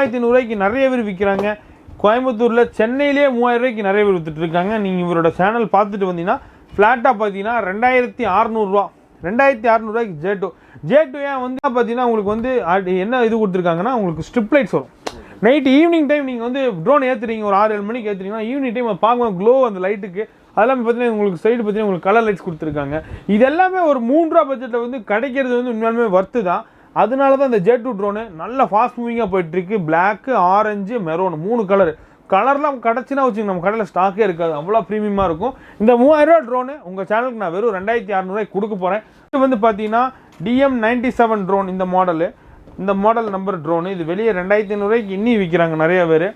ஆயிரத்தி நூறுரூவாய்க்கு நிறைய பேர் விற்கிறாங்க. கோயம்புத்தூரில் சென்னையிலேயே மூவாயிரம் ரூபாய்க்கு நிறைய பேர் வித்துட்டு இருக்காங்க. நீங்கள் இவரோட சேனல் பார்த்துட்டு வந்தீங்கன்னா ஃப்ளாட்டாக பார்த்தீங்கன்னா ரெண்டாயிரத்தி அறநூறுவா ரெண்டாயிரத்தி அறநூறுவாய்க்கு ஜே டூ ஜே டூ ஏன் வந்து பார்த்தீங்கன்னா உங்களுக்கு வந்து என்ன இது கொடுத்துருக்காங்கன்னா உங்களுக்கு ஸ்ட்ரிப் லைட்ஸ் வரும். நைட்டு ஈவினிங் டைம் நீங்கள் வந்து ட்ரோன் ஏற்றுறீங்க ஒரு ஆறு ஏழு மணிக்கு ஏற்றுறீங்கன்னா ஈவினிங் டைம் பார்க்கும்போது க்ளோ அந்த லைட்டுக்கு அதெல்லாம் பார்த்தீங்கன்னா உங்களுக்கு சைடு பார்த்தீங்கன்னா உங்களுக்கு கலர் லைட்ஸ் கொடுத்துருக்காங்க. இது எல்லாமே ஒரு மூன்று ரூபா பட்ஜெட்டில் வந்து கிடைக்கிறது வந்து உண்மையாலுமே வர்த்து தான். அதனால தான் இந்த ஜே டூ ட்ரோனு நல்ல ஃபாஸ்ட் மூவிங்காக போயிட்டுருக்கு. பிளாக்கு ஆரஞ்சு மெரோன் மூணு கலர் கலர்லாம் கிடச்சினா வச்சுங்க நம்ம கடையில் ஸ்டாக்கே இருக்காது. அவ்வளோ ப்ரீமியமாக இருக்கும். இந்த மூவாயிரம் ரூபா ட்ரோனு உங்கள் சேனலுக்கு நான் வெறும் ரெண்டாயிரத்தி அறநூறுவாய்க்கு கொடுக்க போகிறேன் இது வந்து பார்த்தீங்கன்னா டிஎம் நைன்டி செவன் ட்ரோன் இந்த மாடலு இந்த மாடல் நம்பர் ட்ரோனு இது வெளியே ரெண்டாயிரத்தி ஐநூறுரூவாய்க்கு இன்னி விற்கிறாங்க நிறைய பேர்.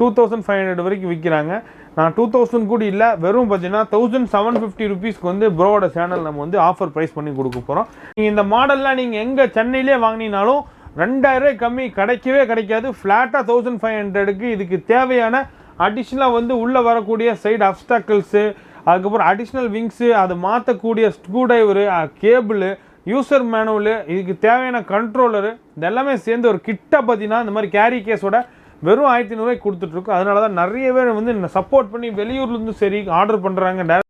டூ தௌசண்ட் ஃபைவ் ஹண்ட்ரட் வரைக்கும் விற்கிறாங்க நான் டூ தௌசண்ட் கூட இல்லை வெறும் பார்த்தீங்கன்னா தௌசண்ட் செவன் ஃபிஃப்டி ருபீஸ்க்கு வந்து ப்ரோவோட சேனல் நம்ம வந்து ஆஃபர் ப்ரைஸ் பண்ணி கொடுக்க போகிறோம் நீங்கள் இந்த மாடல்லாம் நீங்கள் எங்கே சென்னையிலே வாங்கினாலும் ரெண்டாயிரம் ரூபாய் கம்மி கிடைக்கவே கிடைக்காது. ஃப்ளாட்டாக தௌசண்ட் ஃபைவ் ஹண்ட்ரடுக்கு இதுக்கு தேவையான அடிஷ்னலாக வந்து உள்ளே வரக்கூடிய சைடு அப்டாக்கிள்ஸு அதுக்கப்புறம் அடிஷ்னல் விங்ஸு அது மாற்றக்கூடிய screwdriver cable user manual இதுக்கு தேவையான கண்ட்ரோலரு இதெல்லாமே சேர்ந்து ஒரு கிட்ட பார்த்தீங்கன்னா இந்த மாதிரி கேரி கேஸோட வெறும் ஆயிரத்தி ஐநூறுவாய்க்கு கொடுத்துட்ருக்கோம். அதனால தான் நிறைய பேர் வந்து சப்போர்ட் பண்ணி வெளியூர்லேருந்து சரி ஆர்டர் பண்ணுறாங்க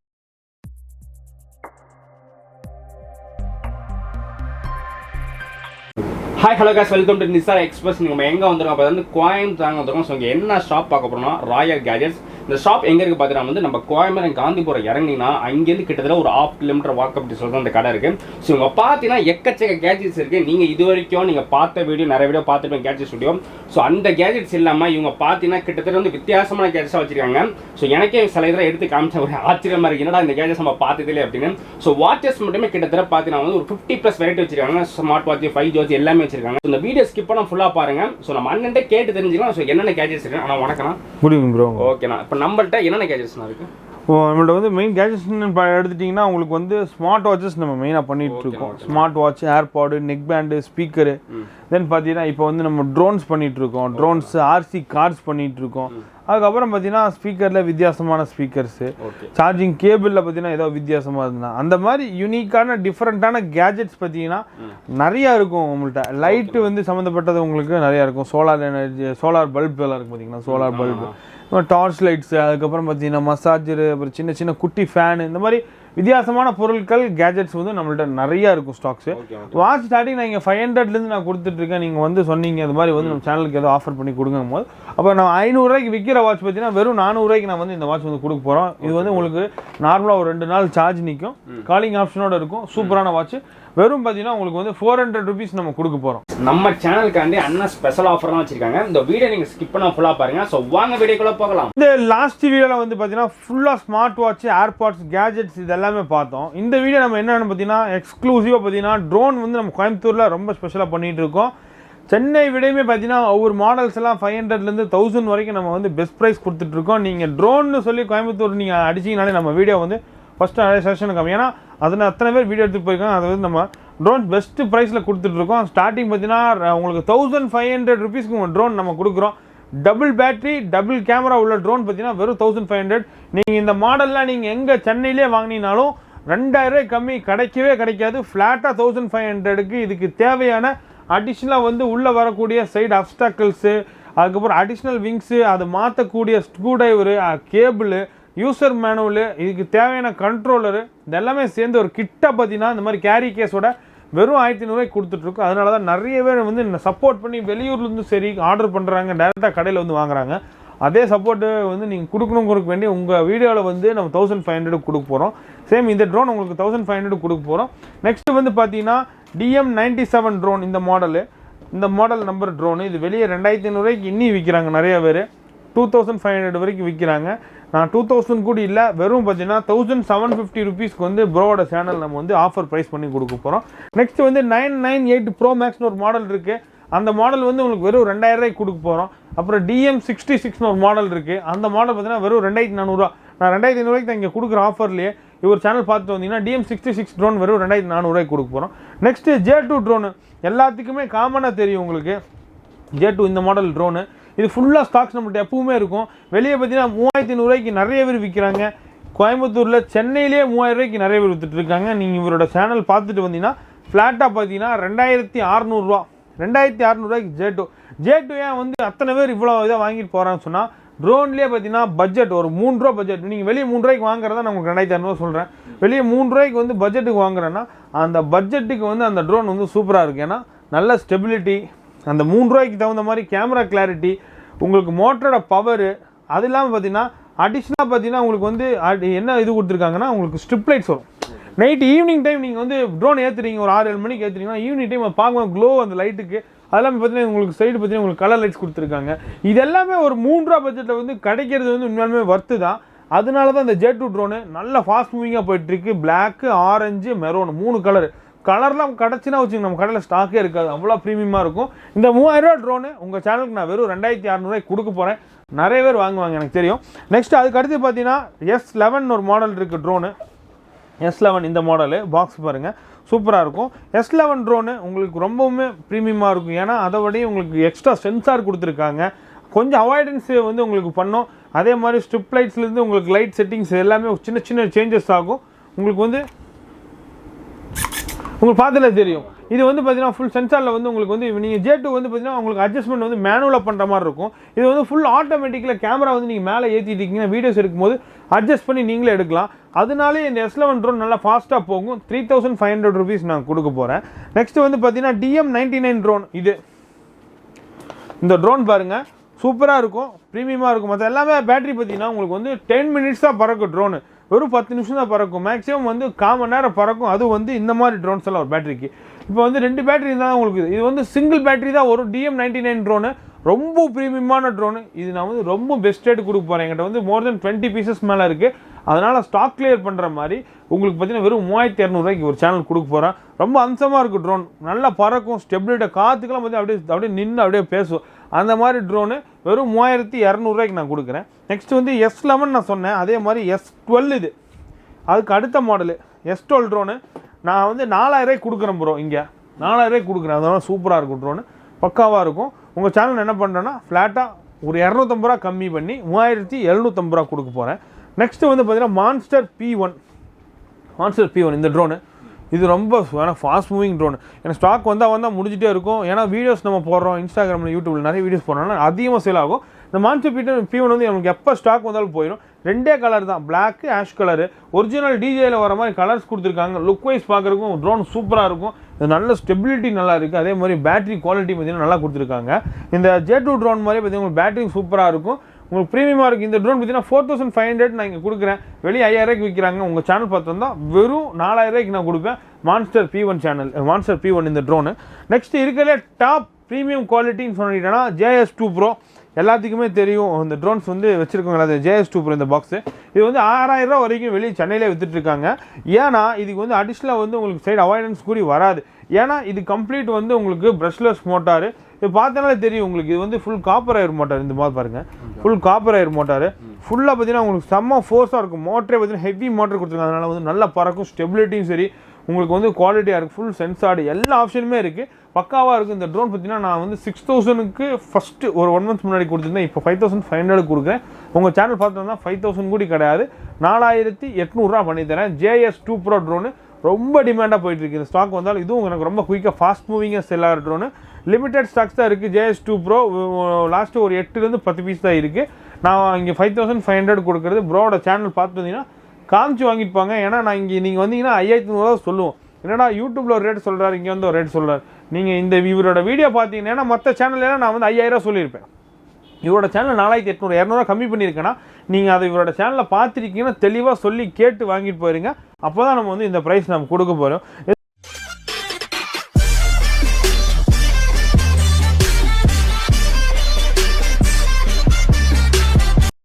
hi hello guys welcome to Nisar express நீங்கள் எங்கே வந்துருக்கோம்? அப்போ வந்து கோயம்புத்தூர் தாங்க ஸோ இங்கே என்ன ஷாப் பார்க்க போகிறோம்னா ராயல் கேஜெட்ஸ் இந்த ஷாப் எங்கே இருக்குது பார்த்தீங்கன்னா வந்து நம்ம கோயம்புத்தூர் காந்திபுரம் இறங்கினா அங்கேருந்து கிட்டத்தட்ட ஒரு ஆஃப் கிலோமீட்டர் வாக் அப்படி சொல்லிட்டு அந்த கடை இருக்குது ஸோ இங்கே பார்த்தீங்கன்னா எக்கச்சக்க கேஜெட்ஸ் இருக்குது நீங்கள் இது வரைக்கும் நீங்கள் பார்த்த வீடியோ நிறைய வீடியோ பார்த்துருப்பேன் கேஜெட் ஸ்டுடியோ ஸோ அந்த கேஜெட்ஸ் இல்லாமல் இவங்க பார்த்தீங்கன்னா கிட்டத்தட்ட வந்து வித்தியாசமான கேஜெட்ஸாக வச்சிருக்காங்க. ஸோ எனக்கே சில இதில் எடுத்து காமிச்ச ஒரு ஆச்சரியமாக இருக்கு. என்னடா இந்த கேஜெட்ஸ் நம்ம பார்த்ததில்லை அப்படின்னு. ஸோ வாட்சஸ் மட்டுமே கிட்டத்தட்ட பார்த்தீங்கன்னா வந்து ஒரு ஃபிஃப்டி ப்ளஸ் வெரைட்டி வச்சிருக்காங்க. ஸ்மார்ட் வாட்ச் ஃபைவ் வாட்ச் எல்லாமே வச்சிருக்காங்க. இந்த வீடியோ ஸ்கிப் பண்ண ஃபுல்லாக பாருங்க. ஸோ நம்ம அண்ணன்ட்ட கேட்டு தெரிஞ்சுக்கலாம். ஸோ என்னென்ன கேஜெட்ஸ் இருக்கு? ஆனால் வணக்கம் குட் ஈவினிங் ப்ரோ ஓகேண்ணா இப்போ நம்மள்ட்ட என்னென்ன கேஜெட்ஸ்னா இருக்கு? ஓ நம்மள்ட்ட வந்து மெயின் கேஜெட்ஸ்னு எடுத்துட்டிங்கன்னா உங்களுக்கு வந்து ஸ்மார்ட் வாட்சஸ் நம்ம மெயினாக பண்ணிட்டு இருக்கோம். Smart watch airpod neckband speaker then பார்த்தீங்கன்னா இப்போ வந்து நம்ம ட்ரோன்ஸ் பண்ணிட்டு இருக்கோம். ட்ரோன்ஸ் ஆர்சி கார்ஸ் பண்ணிட்டு இருக்கோம். அதுக்கப்புறம் பார்த்தீங்கன்னா ஸ்பீக்கரில் வித்தியாசமான ஸ்பீக்கர்ஸு சார்ஜிங் கேபிளில் பார்த்தீங்கன்னா ஏதோ வித்தியாசமாக இருந்தா அந்த மாதிரி யூனிக்கான டிஃப்ரெண்ட்டான கேஜெட்ஸ் பார்த்தீங்கன்னா நிறையா இருக்கும் உங்கள்கிட்ட லைட்டு வந்து சம்மந்தப்பட்டது உங்களுக்கு நிறையா இருக்கும். சோலார் எனர்ஜி சோலார் பல்ப் எல்லாம் இருக்கும் பார்த்தீங்கன்னா சோலார் பல்பு டார்ச் லைட்ஸு அதுக்கப்புறம் பார்த்தீங்கன்னா மசாஜரு அப்புறம் சின்ன சின்ன குட்டி ஃபேனு இந்த மாதிரி வித்தியாசமான பொருட்கள் கேஜெட்ஸ் வந்து நம்மள்ட்ட நிறையா இருக்கும் ஸ்டாக்ஸு வாட்ச் ஸ்டார்டிங் நான் இங்கே ஃபைவ் ஹண்ட்ரட்லேருந்து நான் கொடுத்துட்ருக்கேன். நீங்கள் வந்து சொன்னீங்க அது மாதிரி வந்து நம்ம சேனலுக்கு ஏதோ ஆஃபர் பண்ணி கொடுங்கும் போது அப்போ நான் ஐநூறுரூவாய்க்கு விற்கிற வாட்ச் பார்த்தீங்கன்னா வெறும் நானூறுரூவாய்க்கு நான் வந்து இந்த வாட்ச் வந்து கொடுக்க போகிறோம் இது வந்து உங்களுக்கு நார்மலாக ஒரு ரெண்டு நாள் சார்ஜ் நிற்கும் காலிங் ஆப்ஷனோட இருக்கும். சூப்பரான வாட்ச் வெறும் பார்த்தீங்கன்னா உங்களுக்கு வந்து ஃபோர் ஹண்ட்ரட் ருபீஸ் நம்ம கொடுக்க போகிறோம் நம்ம சேனலுக்காண்டி அண்ணன் ஸ்பெஷல் ஆஃபர்லாம் வச்சிருக்காங்க. இந்த வீடியோ நீங்கள் ஸ்கிப் பண்ண ஃபுல்லாக பாருங்க. ஸோ வாங்க வீடியோக்குள்ள போகலாம். இந்த லாஸ்ட் வீடியோவில் வந்து பார்த்தீங்கன்னா ஃபுல்லாக ஸ்மார்ட் வாட்ச் ஏர்பாட்ஸ் கேஜெட்ஸ் இது எல்லாமே பார்த்தோம். இந்த வீடியோ நம்ம என்னென்னு பார்த்தீங்கன்னா எக்ஸ்க்ளூசிவாக பார்த்தீங்கன்னா ட்ரோன் வந்து நம்ம கோயம்புத்தூரில் ரொம்ப ஸ்பெஷலாக பண்ணிகிட்டு இருக்கோம். சென்னை விடையுமே பார்த்தீங்கன்னா ஒவ்வொரு மாடல்ஸ் எல்லாம் ஃபைவ் ஹண்ட்ரட்லேருந்து தௌசண்ட் வரைக்கும் நம்ம வந்து பெஸ்ட் ப்ரைஸ் கொடுத்துட்ருக்கோம் நீங்கள் ட்ரோன்னு சொல்லி கோயம்புத்தூர் நீங்கள் அடிச்சிங்கனாலே நம்ம வீடியோ வந்து ஃபஸ்ட்டு நிறைய செஷன் கம்மி. ஏன்னா அதில் அத்தனை பேர் வீடியோ எடுத்துகிட்டு போயிருக்காங்க. அதை வந்து நம்ம ட்ரோன் பெஸ்ட்டு ப்ரைஸில் கொடுத்துட்ருக்கோம் ஸ்டார்டிங் பார்த்தீங்கன்னா உங்களுக்கு தௌசண்ட் ஃபைவ் ஹண்ட்ரட் ருபீஸ்க்கு உங்கள் ட்ரோன் நம்ம கொடுக்குறோம். டபுள் பேட்டரி டபுள் கேமரா உள்ள ட்ரோன் பார்த்தீங்கன்னா வெறும் தௌசண்ட் ஃபைவ் ஹண்ட்ரட் நீங்கள் இந்த மாடல்லாம் நீங்கள் எங்கே சென்னையிலே வாங்கினீங்கனாலும் ரெண்டாயிரம் கம்மி கிடைக்கவே கிடைக்காது. ஃப்ளாட்டாக தௌசண்ட் ஃபைவ் ஹண்ட்ரடுக்கு இதுக்கு தேவையான அடிஷ்னலாக வந்து உள்ளே வரக்கூடிய சைடு அப்டாக்கிள்ஸு அதுக்கப்புறம் அடிஷ்னல் விங்ஸு அதை மாற்றக்கூடிய screwdriver cable user manual இதுக்கு தேவையான கண்ட்ரோலரு இதெல்லாமே சேர்ந்து ஒரு கிட்ட பார்த்தீங்கன்னா இந்த மாதிரி கேரி கேஸோட வெறும் ஆயிரத்தி ஐநூறுவாய்க்கு கொடுத்துட்ருக்கோம். அதனால தான் நிறைய பேர் வந்து சப்போர்ட் பண்ணி வெளியூர்லேருந்து சரி ஆர்டர் பண்ணுறாங்க டேரெக்டாக கடையில் வந்து வாங்குறாங்க. அதே சப்போர்ட்டு வந்து நீங்கள் கொடுக்கணும் கொடுக்க வேண்டிய உங்கள் வீடியோவில் வந்து நம்ம தௌசண்ட் ஃபைவ் ஹண்ட்ரட் கொடுக்க போகிறோம் சேம் இந்த ட்ரோன் உங்களுக்கு தௌசண்ட் ஃபைவ் ஹண்ட்ரட் கொடுக்க போகிறோம் நெக்ஸ்ட்டு வந்து பார்த்தீங்கன்னா டிஎம் நைன்டி செவன் ட்ரோன் இந்த மாடலு இந்த மாடல் நம்பர் ட்ரோனு இது வெளியே ரெண்டாயிரத்தி ஐநூறுரூவாய்க்கு இன்னி விற்கிறாங்க நிறைய பேர். டூ தௌசண்ட் ஃபைவ் ஹண்ட்ரட் வரைக்கும் விற்கிறாங்க நான் டூ தௌசண்ட் கூட இல்லை வெறும் பார்த்தீங்கன்னா தௌசண்ட் செவன் ஃபிஃப்டி ருபீஸ்க்கு வந்து ப்ரோவோட சேனல் நம்ம வந்து ஆஃபர் ப்ரைஸ் பண்ணி கொடுக்க போகிறோம் நெக்ஸ்ட் வந்து நைன் நைன் எயிட் ப்ரோ மேக்ஸ்னு ஒரு மாடல் இருக்குது அந்த மாடல் வந்து உங்களுக்கு வெறும் ரெண்டாயிரரூவாய்க்கு கொடுக்க போகிறோம் அப்புறம் டிஎம் சிக்ஸ்டி சிக்ஸ்னு ஒரு மாடல் இருக்குது அந்த மாடல் பார்த்தீங்கன்னா வெறும் ரெண்டாயிரத்தி நானூறுரூவா நான் ரெண்டாயிரத்தி ஐநூறுவாய்க்கு தான் இங்கே கொடுக்குற ஆஃபர்லேயே இவர் சேனல் பார்த்து வந்தீங்கன்னா டிஎம் சிக்ஸ்டி சிக்ஸ் ட்ரோன் வெறும் ரெண்டாயிரத்தி நானூறுரூவாய்க்கு கொடுக்க போகிறோம் நெக்ஸ்ட்டு ஜே டூ ட்ரோனு எல்லாத்துக்குமே காமனாக தெரியும் உங்களுக்கு. ஜே டூ இந்த மாடல் ட்ரோனு இது ஃபுல்லாக ஸ்டாக்ஸ் நம்மள்ட்ட எப்பவுமே இருக்கும். வெளியே பார்த்தீங்கன்னா மூவாயிரத்தி ஐநூறுரூவாய்க்கு நிறைய பேர் விற்கிறாங்க. கோயம்புத்தூரில் சென்னையிலே மூவாயிரம் ரூபாய்க்கு நிறைய பேர் வித்துட்டு இருக்காங்க. நீங்கள் இவரோட சேனல் பார்த்துட்டு வந்தீங்கன்னா ஃப்ளாட்டாக பார்த்தீங்கன்னா ரெண்டாயிரத்தி அறநூறுவா. ரெண்டாயிரத்தி அறநூறுவாய்க்கு ஜே டூ ஜே டூ ஏன் வந்து அத்தனை பேர் இவ்வளோ இதாக வாங்கிட்டு போகிறான்னு சொன்னால் ட்ரோன்லேயே பார்த்தீங்கன்னா பட்ஜெட் ஒரு மூணு ரூபா பட்ஜெட் நீங்கள் வெளியே மூணு ரூபாய்க்கு வாங்குறதா நான் உங்களுக்கு ரெண்டாயிரத்தி அறநூறு சொல்கிறேன் வெளியே மூணு ரூபாய்க்கு வந்து பட்ஜெட்டுக்கு வாங்குறேன்னா அந்த பட்ஜெட்டுக்கு வந்து அந்த ட்ரோன் வந்து சூப்பராக இருக்குது ஏன்னா நல்ல ஸ்டெபிலிட்டி அந்த மூணு ரூபாய்க்கு தகுந்த மாதிரி கேமரா கிளாரிட்டி உங்களுக்கு மோட்டரோட பவரு அது இல்லாமல் பார்த்தீங்கன்னா அடிஷ்னலாக பார்த்தீங்கன்னா உங்களுக்கு வந்து என்ன இது கொடுத்துருக்காங்கன்னா உங்களுக்கு ஸ்ட்ரிப் லைட்ஸ் வரும். நைட் ஈவினிங் டைம் நீங்கள் வந்து ட்ரோன் ஏற்றுறீங்க ஒரு ஆறு ஏழு மணிக்கு ஏற்றுறீங்கன்னா ஈவினிங் டைம் பார்க்கும்போது க்ளோ அந்த லைட்டுக்கு அதெல்லாம் பார்த்தீங்கன்னா உங்களுக்கு சைடு பார்த்தீங்கன்னா உங்களுக்கு கலர் லைட்ஸ் கொடுத்துருக்காங்க. இது எல்லாமே ஒரு மூணு ரூபா பட்ஜெட்டில் வந்து கிடைக்கிறது வந்து உண்மையாலுமே ஒர்த்து தான். அதனால தான் இந்த ஜே டூ ட்ரோனு நல்ல ஃபாஸ்ட் மூவிங்காக போயிட்டுருக்கு பிளாக்கு ஆரஞ்சு மெரோன் மூணு கலர் கலர்லாம் கிடச்சின்னா வச்சுங்க நம்ம கடையில் ஸ்டாக்கே இருக்காது. அவ்வளோ ப்ரீமியமாக இருக்கும். இந்த மூவாயிரம் ட்ரோனு உங்கள் சேனலுக்கு நான் வெறும் ரெண்டாயிரத்தி அறநூறுவாய்க்கு கொடுக்க போகிறேன் நிறைய பேர் வாங்குவாங்க எனக்கு தெரியும். நெக்ஸ்ட் அதுக்கு அடுத்து பார்த்தீங்கன்னா எஸ் லெவன் ஒரு மாடல் இருக்குது ட்ரோனு எஸ் லெவன் இந்த மாடலு பாக்ஸ் பாருங்கள் சூப்பராக இருக்கும். எஸ் லெவன் ட்ரோனு உங்களுக்கு ரொம்பவுமே ப்ரீமியமாக இருக்கும். ஏன்னா அதை விடையும் உங்களுக்கு எக்ஸ்ட்ரா சென்சார் கொடுத்துருக்காங்க. கொஞ்சம் அவாய்டன்ஸ் வந்து உங்களுக்கு பண்ணோம். அதே மாதிரி ஸ்ட்ரிப் லைட்ஸ்லேருந்து உங்களுக்கு லைட் செட்டிங்ஸ் எல்லாமே சின்ன சின்ன சேஞ்சஸ் ஆகும். உங்களுக்கு வந்து உங்களுக்கு பார்த்துல தெரியும். இது வந்து பார்த்தீங்கன்னா ஃபுல் சென்சாரில் வந்து உங்களுக்கு வந்து நீங்கள் ஜே டூ வந்து பார்த்தீங்கன்னா உங்களுக்கு அட்ஜஸ்ட்மெண்ட் வந்து மேனுவலாக பண்ணுற மாதிரி இருக்கும். இது வந்து ஃபுல் ஆட்டோமேட்டிக்கில் கேமரா வந்து நீங்கள் மேலே ஏற்றிட்டீங்கன்னா வீடியோஸ் எடுக்கும்போது அட்ஜஸ்ட் பண்ணி நீங்களே எடுக்கலாம். அதனாலே இந்த எஸ் லெவன் ட்ரோன் நல்லா ஃபாஸ்ட்டாக போகும். Three thousand five hundred rupees நான் கொடுக்க போகிறேன் நெக்ஸ்ட் வந்து பார்த்தீங்கன்னா டிஎம் நைன்டி நைன் ட்ரோன் இது. இந்த ட்ரோன் பாருங்கள் சூப்பராக இருக்கும். ப்ரீமியமாக இருக்கும். மற்ற எல்லாமே பேட்டரி பார்த்தீங்கன்னா உங்களுக்கு வந்து டென் மினிட்ஸ் தான் பறக்கும் ட்ரோனு வெறும் பத்து நிமிஷம் தான் பறக்கும். மேக்ஸிமம் வந்து காமன் நேரம் பறக்கும். அது வந்து இந்த மாதிரி ட்ரோன்ஸ் எல்லாம் ஒரு பேட்டரிக்கு இப்போ வந்து ரெண்டு பேட்டரி தான் உங்களுக்கு இது. வந்து சிங்கிள் பேட்டரி தான். ஒரு டிஎம் நைன்டி நைன் ட்ரோனு ரொம்ப ப்ரீமியமான ட்ரோனு இது நான் வந்து ரொம்ப பெஸ்ட் ரேட் கொடுக்க போகிறேன் என்கிட்ட வந்து மோர் தென் டுவெண்ட்டி பீசஸ் மேலே இருக்குது அதனால் ஸ்டாக் கிளியர் பண்ணுற மாதிரி உங்களுக்கு பார்த்தீங்கன்னா வெறும் மூவாயிரத்தி இரநூறுவாய்க்கு ஒரு சேனல் கொடுக்க போகிறேன் ரொம்ப அம்சமாக இருக்கும் ட்ரோன் நல்லா பறக்கும். ஸ்டெபிலிட்டி காற்றுக்கெல்லாம் வந்து அப்படியே அப்படியே நின்று அப்படியே பேசுவோம் அந்த மாதிரி ட்ரோனு வெறும் மூவாயிரத்தி இரநூறுவாய்க்கு நான் கொடுக்குறேன். நெக்ஸ்ட் வந்து எஸ் லெவன் நான் சொன்னேன். அதே மாதிரி எஸ் டுவெல் இது. அதுக்கு அடுத்த மாடலு எஸ் டுவெல் ட்ரோனு நான் வந்து நாலாயிரரூவாய்க்கு கொடுக்குறேன் ப்ரோ இங்கே. நாலாயிரரூவாய்க்கு கொடுக்குறேன். அதனால் சூப்பராக இருக்கும் ட்ரோனு பக்காவாக இருக்கும். உங்கள் சேனல் என்ன பண்ணுறேன்னா ஃப்ளாட்டாக ஒரு இரநூத்தம்பது ரூபா கம்மி பண்ணி மூவாயிரத்தி எழுநூத்தம்பது ரூபா கொடுக்க போகிறேன் நெக்ஸ்ட்டு வந்து பார்த்தீங்கன்னா monster P one monster P one இந்த ட்ரோனு இது ரொம்ப ஃபாஸ்ட் மூவிங் ட்ரோன் ஏன்னா ஸ்டாக் வந்தால் வந்தால் முடிஞ்சிட்டே இருக்கும். ஏன்னா வீடியோஸ் நம்ம போடுறோம் இன்ஸ்டாகிராமில் யூடியூப்ல நிறைய வீடியோஸ் போடுறோம்னா அதிகமாக சேல் ஆகும். இந்த மான்ஸ்டர் பீட்டர் பி வந்து நமக்கு எப்போ ஸ்டாக் வந்தாலும் போயிடும். ரெண்டே கலர் தான். பிளாக் ஆஷ் கலரு ஒரிஜினல் டிஜேயில் வர மாதிரி கலர்ஸ் கொடுத்துருக்காங்க. லுக் வைஸ் பார்க்குறதுக்கும் ட்ரோன் சூப்பராக இருக்கும். இது நல்ல ஸ்டெபிலிட்டி நல்லா இருக்குது அதே மாதிரி பேட்டரி குவாலிட்டி பார்த்தீங்கன்னா நல்லா கொடுத்துருக்காங்க. இந்த ஜே டூ ட்ரோன் மாதிரி பார்த்தீங்கன்னா பேட்டரி சூப்பராக இருக்கும். உங்களுக்கு ப்ரீமியமாக இருக்குது இந்த ட்ரோன் பார்த்தீங்கன்னா ஃபோர் தௌசண்ட் ஃபைவ் ஹண்ட்ரட் நான் இங்கே கொடுக்குறேன். வெளியே ஐயாயிரூவாய்க்கு விற்கிறாங்க உங்கள் சேனல் பார்த்தோம்னா வெறும் நாலாயிரூவாய்க்கு நான் கொடுப்பேன். Monster P one channel monster P one இந்த ட்ரோனு நெக்ஸ்ட் இருக்கிற டாப் ப்ரீமியம் குவாலிட்டின்னு சொல்லிட்டேன்னா ஜேஎஸ் டூ ப்ரோ எல்லாத்துக்குமே தெரியும். இந்த ட்ரோன்ஸ் வந்து வச்சுருக்கோங்க அது ஜேஎஸ் டூ இந்த பாக்ஸு இது வந்து ஆறாயிரம் ரூபா வரைக்கும் வெளியே சென்னையிலே விற்றுட்ருக்காங்க ஏன்னா இதுக்கு வந்து அடிஷ்னலாக வந்து உங்களுக்கு சைடு அவாய்டன்ஸ் கூடி வராது. ஏன்னா இது கம்ப்ளீட் வந்து உங்களுக்கு ப்ரஷ்லெஸ் மோட்டார் இது பார்த்தனாலே தெரியும் உங்களுக்கு. இது வந்து ஃபுல் காப்பர் ஆயர் மோட்டார் இந்த மாதிரி பாருங்கள் ஃபுல் காப்பர் ஆயர் மோட்டார் ஃபுல்லாக பார்த்தீங்கன்னா உங்களுக்கு செம்ம ஃபோர்ஸாக இருக்கும். மோட்டரே பார்த்தீங்கன்னா ஹெவி மோட்டர் கொடுத்துருக்காங்க. அதனால் வந்து நல்லா பறக்கும். ஸ்டெபிலிட்டியும் சரி. உங்களுக்கு வந்து குவாலிட்டியாக இருக்குது ஃபுல் சென்சார்டு எல்லா ஆப்ஷனுமே இருக்குது பக்காவாக இருக்குது இந்த ட்ரோன் பார்த்தீங்கன்னா நான் வந்து சிக்ஸ் தௌசண்ட்க்கு ஃபஸ்ட்டு ஒரு ஒன் மந்த் முன்னாடி கொடுத்துருந்தேன். இப்போ ஃபைவ் தௌசண்ட் ஃபைவ் ஹண்ட்ரட் கொடுக்குறேன். உங்கள் சேனல் பார்த்தோம்னா ஃபைவ் தௌசண்ட் கூட கிடையாது. நாலாயிரத்தி எட்நூறுரூவா பண்ணித்தரேன். ஜேஎஸ் டூ ப்ரோ ட்ரோனு ரொம்ப டிமாண்டாக போயிட்டு இருக்கு இந்த ஸ்டாக் வந்தாலும் இதுவும் எனக்கு ரொம்ப குயிக்காக ஃபாஸ்ட் மூவிங்காக செல் ஆகிற ட்ரோனு லிமிடெட் ஸ்டாக்ஸ் தான் இருக்குது ஜேஎஸ் டூ ப்ரோ லாஸ்ட்டு ஒரு எட்டுலேருந்து பத்து பீஸ் தான் இருக்குது நான் இங்கே ஃபைவ் தௌசண்ட் ஃபைவ் ஹண்ட்ரட் கொடுக்குறது. ப்ரோட சேனல் பார்த்து காமிச்சு வாங்கியிருப்பாங்க ஏன்னா நான் இங்கே நீங்கள் வந்தீங்கன்னா ஐயாயிரத்தி நூறுரூவா சொல்லுவோம். என்னடா யூடியூப்ல ஒரு ரேட் சொல்கிறார் இங்கே வந்து ஒரு ரேட் சொல்கிறார் நீங்கள் இந்த இவரோட வீடியோ பார்த்தீங்கன்னா மற்ற சேனல்லாம் நான் வந்து ஐயாயிரம் சொல்லியிருப்பேன். இவரோட சேனல் நாலாயிரத்தி எட்நூறு இரநூறுவா கம்மி பண்ணியிருக்கேன்னா நீங்கள் அதை இவரோட சேனலில் பார்த்துருக்கீங்கன்னா தெளிவாக சொல்லி கேட்டு வாங்கிட்டு போயிருங்க. அப்போ தான் நம்ம வந்து இந்த ப்ரைஸ் நம்ம கொடுக்க போகிறோம்